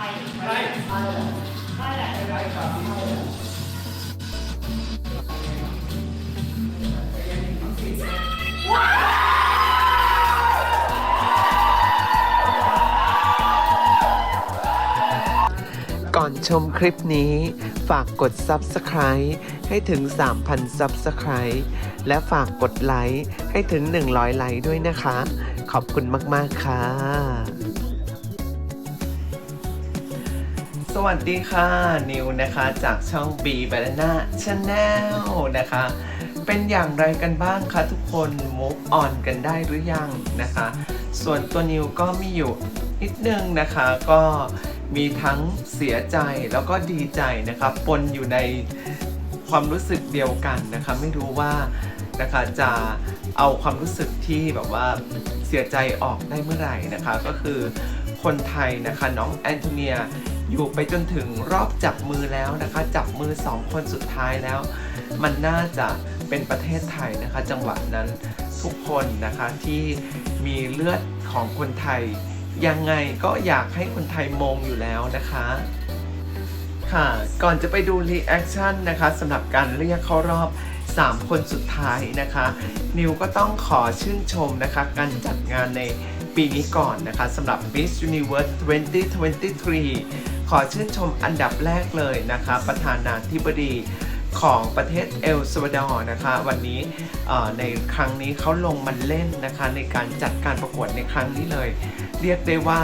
ก่อนชมคลิปนี้ ฝากกด Subscribe ให้ถึง 3,000 Subscribe และฝากกดไลค์ให้ถึง 100 ไลค์ด้วยนะคะ ขอบคุณมาก ๆ ค่ะ สวัสดีค่ะ นิวนะคะจากช่อง B Banana Channel นะคะ เป็นอย่างไรกันบ้างคะทุกคน move on กันได้หรือยังนะคะ ส่วนตัวนิวก็มีอยู่นิดนึงนะคะก็มีทั้งเสียใจแล้วก็ดีใจนะครับปนอยู่ในความรู้สึกเดียวกันนะคะไม่รู้ว่านะคะจะเอาความรู้สึกที่แบบว่าเสียใจออกได้เมื่อไหร่นะคะ ก็คือคนไทยนะคะน้องแอนโทเนีย อยู่ไปจนถึงรอบจับมือแล้วนะคะ จับมือสองคนสุดท้ายแล้ว มันน่าจะเป็นประเทศไทยนะคะ จังหวะนั้นทุกคนนะคะที่มีเลือดของคนไทย ยังไงก็อยากให้คนไทยมงอยู่แล้วนะคะค่ะ ก่อนจะไปดูรีแอคชั่นนะคะสำหรับการเรียกเข้ารอบ 3 คนสุดท้ายนะคะ นิวก็ต้องขอชื่นชมนะคะ การจัดงานในปีนี้ก่อนนะคะสำหรับ Miss Universe 2023 ขอชื่นชมอันดับแรกเลยนะคะประธานาธิบดีของประเทศเอลซัวาดอร์นะคะวันนี้ในครั้งนี้เขาลงมาเล่นนะคะในการจัดการประกวดในครั้งนี้เลย เรียกได้ว่า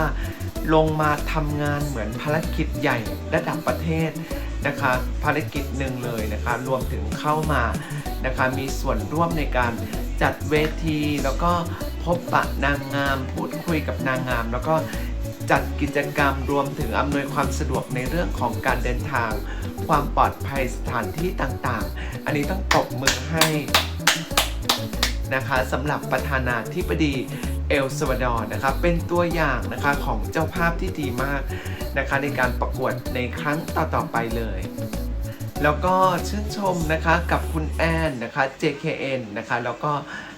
ลงมาทำงานเหมือนภารกิจใหญ่ระดับประเทศนะคะภารกิจหนึ่งเลยนะคะรวมถึงเข้ามานะคะมีส่วนร่วมในการจัดเวที แล้วก็พบปะนางงาม พูดคุยกับนางงาม แล้วก็ จัดกิจกรรมรวมถึงอำนวยความสะดวกในเรื่องของการเดินทาง ความปลอดภัยสถานที่ต่างๆ อันนี้ต้องตบมือให้นะคะสำหรับประธานาธิบดีเอลซาวาดอร์นะคะเป็นตัวอย่างนะคะของเจ้าภาพที่ดีมากนะคะในการประกวดในครั้งต่อๆไปเลย แล้วก็ชื่นชมนะคะกับคุณแอนนะคะ JKN นะคะแล้วก็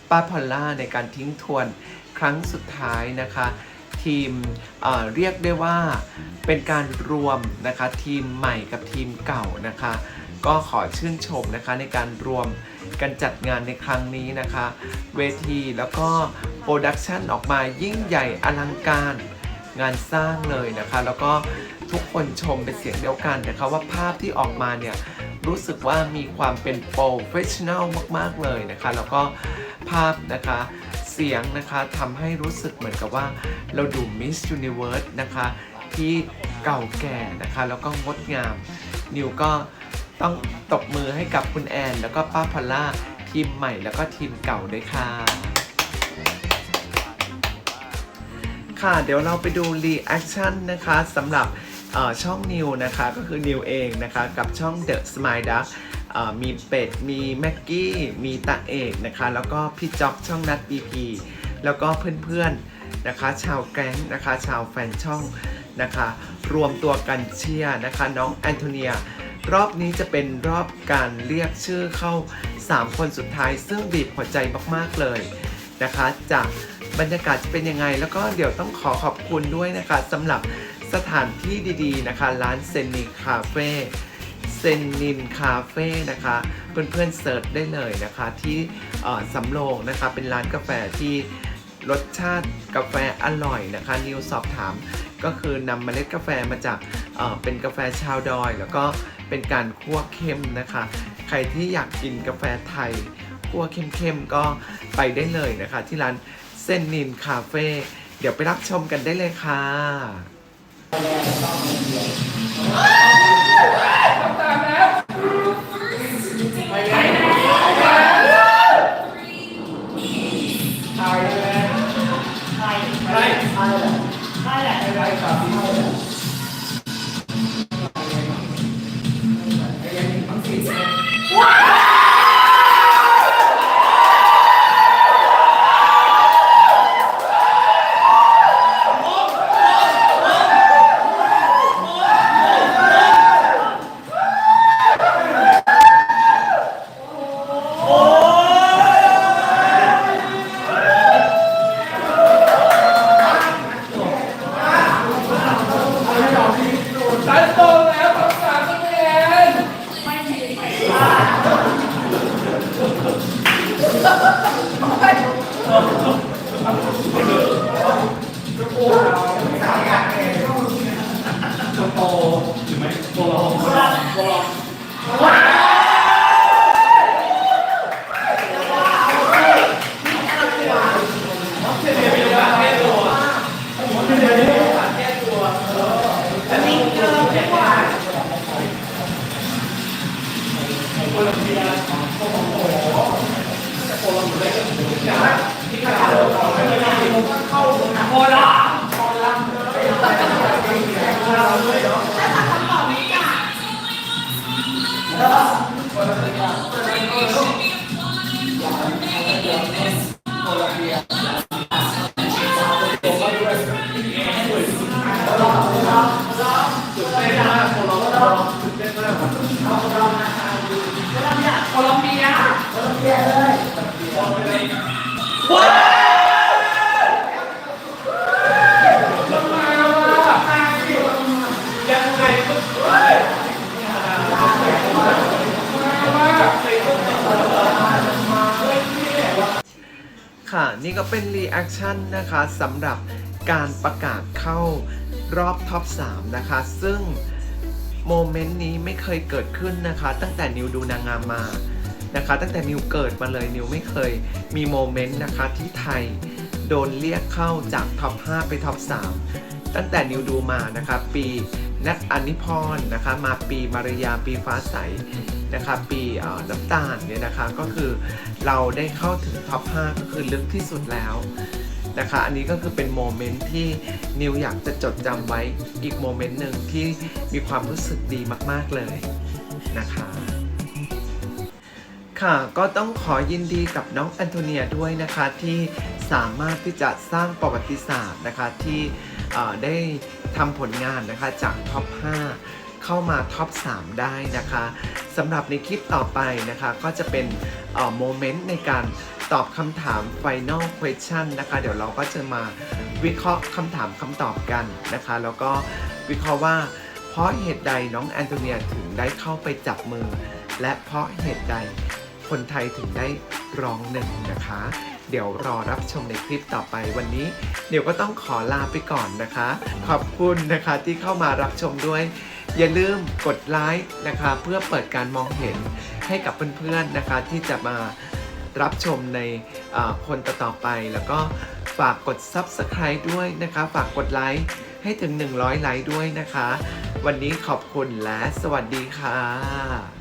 ป้าพอลล่าในการทิ้งทวนครั้งสุดท้ายนะคะ ทีมเรียกได้ว่าเป็นการรวมนะคะทีมใหม่กับทีมเก่านะคะ ก็ขอชื่นชมนะคะในการรวมกันจัดงานในครั้งนี้นะคะ เวทีแล้วก็โปรดักชันออกมายิ่งใหญ่อลังการงานสร้างเลยนะคะ แล้วก็ทุกคนชมเป็นเสียงเดียวกันนะคะว่าภาพที่ออกมาเนี่ยรู้สึกว่ามีความเป็นโปรเฟชชั่น a ลมาก ๆ เลยนะคะ แล้วก็ภาพนะคะ สียงนะคะทำให้รู้สึกเหมือนกับว่าเราดู Miss Universe นะคะ ที่เก่าแก่นะคะ แล้วก็งดงาม นิวก็ต้องตบมือให้กับคุณแอน แล้วก็ป้าพอลล่าทีมใหม่แล้วก็ทีมเก่าด้วยค่ะ ค่ะ เดี๋ยวเราไปดูรีแอคชั่นนะคะสำหรับช่องนิวนะคะ ก็คือนิวเองนะคะ กับช่อง The Smile Duck เอ่อ มีเป็ด มีแม็กกี้ มีตาเอกนะคะ แล้วก็พี่จ๊อกช่องนัด BP แล้วก็เพื่อนๆนะคะ ชาวแก๊งนะคะ ชาวแฟนช่องนะคะ รวมตัวกันเชียร์นะคะ น้องแอนโทเนีย รอบนี้จะเป็นรอบการเรียกชื่อเข้า 3 คนสุดท้าย ซึ่งบีบหัวใจมากๆเลยนะคะจากบรรยากาศจะเป็นยังไง แล้วก็เดี๋ยวต้องขอขอบคุณด้วยนะคะสำหรับสถานที่ดีๆนะคะ ร้านเซนนิคาเฟ่ เซนนินคาเฟ่นะคะ เพื่อนๆเสิร์ชได้เลยนะคะ ที่สำโรงนะคะเป็นร้านกาแฟที่รสชาติกาแฟอร่อยนะคะ นิวสอบถามก็คือนำเมล็ดกาแฟมาจากเเป็นกาแฟชาวดอย แล้วก็เป็นการคั่วเข้มนะคะ ใครที่อยากกินกาแฟไทยคั่วเข้มๆก็ไปได้เลยนะคะ ที่ร้านเส้นนินคาเฟ่เดี๋ยวไปรับชมกันได้เลยค่ะ ค่ นี่ก็เป็นรีแอคชั่นนะคะสำหรับการประกาศเข้ารอบท็อป 3 นะคะ ซึ่งโมเมนต์นี้ไม่เคยเกิดขึ้นนะคะ ตั้งแต่นิวดูนางงามมานะคะ ตั้งแต่นิวเกิดมาเลยนิวไม่เคยมีโมเมนต์นะคะที่ไทยโดนเรียกเข้าจากท็อป 5 ไปท็อป 3 ตั้งแต่นิวดูมานะคะ ปีนัทอนิพรนะคะ มาปีมารยาปีฟ้าใส นะคะปีน้ำตาลเนี่ยนะคะก็คือเราได้เข้าถึงท็อป 5 ก็คือลึกที่สุดแล้วนะคะอันนี้ก็คือเป็นโมเมนต์ที่นิวอยากจะจดจำไว้อีกโมเมนต์หนึ่งที่มีความรู้สึกดีมาก ๆเลยนะคะค่ะก็ต้องขอยินดีกับน้องแอนโทเนียด้วยนะคะที่สามารถที่จะสร้างประวัติศาสตร์นะคะที่ได้ทำผลงานนะคะจากท็อป 5 เข้ามาท็อป 3 ได้นะคะสำหรับในคลิปต่อไปนะคะก็จะเป็นโมเมนต์ในการตอบคำถาม Final Question นะคะ เดี๋ยวเราก็จะมาวิเคราะห์คำถามคำตอบกันนะคะ แล้วก็วิเคราะห์ว่า เพราะเหตุใดน้องแอนโทเนียถึงได้เข้าไปจับมือ และเพราะเหตุใดคนไทยถึงได้ร้องหนึ่งนะคะ เดี๋ยวรอรับชมในคลิปต่อไปวันนี้ เดี๋ยวก็ต้องขอลาไปก่อนนะคะ ขอบคุณนะคะที่เข้ามารับชมด้วย อย่าลืมกดไลค์นะคะเพื่อเปิดการมองเห็นให้กับเพื่อนๆนะคะที่จะมารับชมในคนต่อๆไป แล้วก็ฝากกด Subscribe ด้วยนะคะ ฝากกดไลค์ให้ถึง 100 ไลค์ด้วยนะคะ วันนี้ขอบคุณและสวัสดีค่ะ